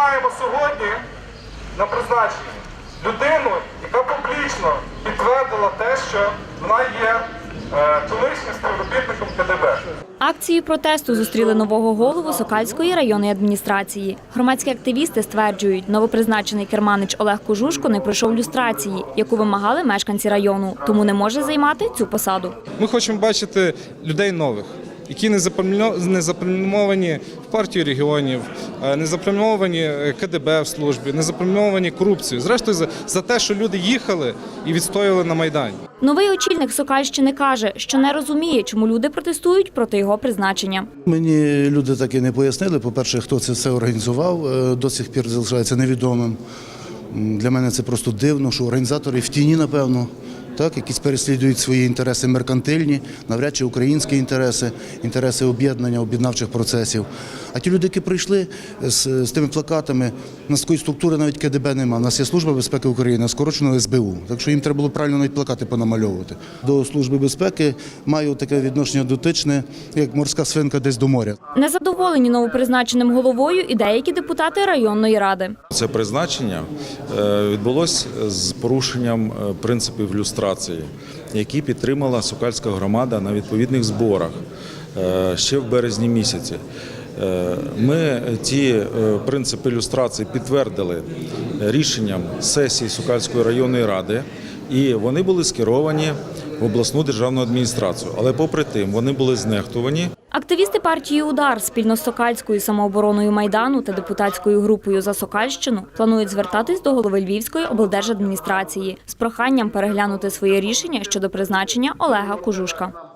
маємо сьогодні на призначенні людину, яка публічно підтвердила те, що вона є е, колишнім співробітником КДБ. Акції протесту зустріли нового голову Сокальської районної адміністрації. Громадські активісти стверджують, новопризначений керманич Олег Кожушко не пройшов люстрації, яку вимагали мешканці району, тому не може займати цю посаду. Ми хочемо бачити людей нових, які не не в партію регіонів, не запромільовані е, КДБ в службі, не запромільовані корупцією. Зрештою, за, за те, що люди їхали і відстояли на Майдані. Новий очільник Сокальщини каже, що не розуміє, чому люди протестують проти його призначення. Мені люди так і не пояснили. По-перше, хто це все організував, е, до сих пір залишається невідомим. Для мене це просто дивно, що організатори в тіні, напевно, так, якісь переслідують свої інтереси меркантильні, навряд чи українські інтереси, інтереси об'єднання, об'єднавчих процесів. А ті люди, які прийшли з, з тими плакатами, у нас такої структури навіть КДБ немає. У нас є Служба безпеки України, скорочено СБУ. Так що їм треба було правильно навіть плакати понамальовувати. До Служби безпеки маю таке відношення дотичне, як морська свинка десь до моря. Незадоволені новопризначеним головою і деякі депутати районної ради. Це призначення е, відбулось з порушенням е, принципів люстрації, які підтримала Сокальська громада на відповідних зборах е, ще в березні місяці. Е, Ми ті е, принципи люстрації підтвердили рішенням сесії Сокальської районної ради, і вони були скеровані в обласну державну адміністрацію. Але попри тим, вони були знехтувані. Активісти партії Удар спільно з Сокальською самообороною Майдану та депутатською групою за Сокальщину планують звертатись до голови Львівської облдержадміністрації з проханням переглянути своє рішення щодо призначення Олега Кужушка.